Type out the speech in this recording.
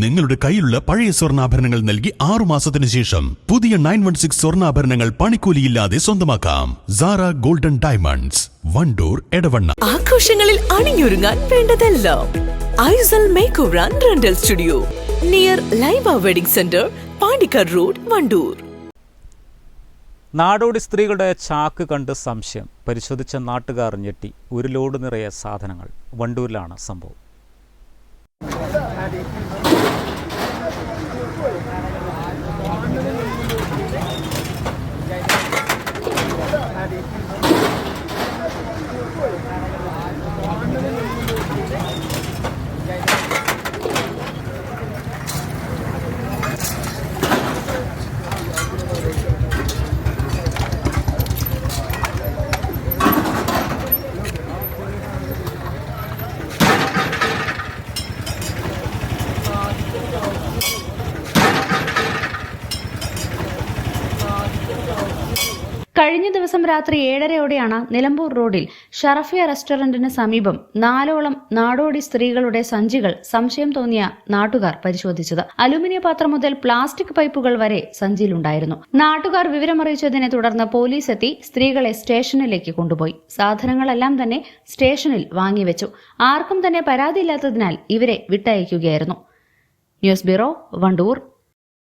നിങ്ങളുടെ കയ്യിലുള്ള പഴയ സ്വർണാഭരണങ്ങൾ നൽകി ആറു മാസത്തിന് ശേഷം പുതിയ നയൻ വൺ സിക്സ് സ്വർണാഭരണങ്ങൾ പണിക്കൂലിയില്ലാതെ സ്വന്തമാക്കാം. Zara golden diamonds Wandoor Edavanna. ആഘോഷങ്ങളിൽ അണിഞ്ഞൊരുങ്ങാൻ വേണ്ടതെല്ലാം Aisal make over rental studio. Near Laiba wedding centre Pandikkad road Wandoor. നാടോടി സ്ത്രീകളുടെ ചാക്ക് കണ്ട് സംശയം. പരിശോധിച്ച നാട്ടുകാർ ഞെട്ടി. ഒരു ലോഡ് നിറയെ സാധനങ്ങൾ. വണ്ടൂരിലാണ് സംഭവം. കഴിഞ്ഞ ദിവസം രാത്രി ഏഴരയോടെയാണ് നിലമ്പൂർ റോഡിൽ ഷറഫിയ റെസ്റ്റോറന്റിന് സമീപം നാലോളം നാടോടി സ്ത്രീകളുടെ സഞ്ചികൾ സംശയം തോന്നിയ നാട്ടുകാർ പരിശോധിച്ചത്. അലുമിനിയ പാത്രം മുതൽ പ്ലാസ്റ്റിക് പൈപ്പുകൾ വരെ സഞ്ചിയിലുണ്ടായിരുന്നു. നാട്ടുകാർ വിവരമറിയിച്ചതിനെ തുടർന്ന് പോലീസ് എത്തി സ്ത്രീകളെ സ്റ്റേഷനിലേക്ക് കൊണ്ടുപോയി. സാധനങ്ങളെല്ലാം തന്നെ സ്റ്റേഷനിൽ വാങ്ങിവെച്ചു ആർക്കും തന്നെ പരാതിയില്ലാത്തതിനാൽ ഇവരെ വിട്ടയക്കുകയായിരുന്നു. News bureau Wandoor.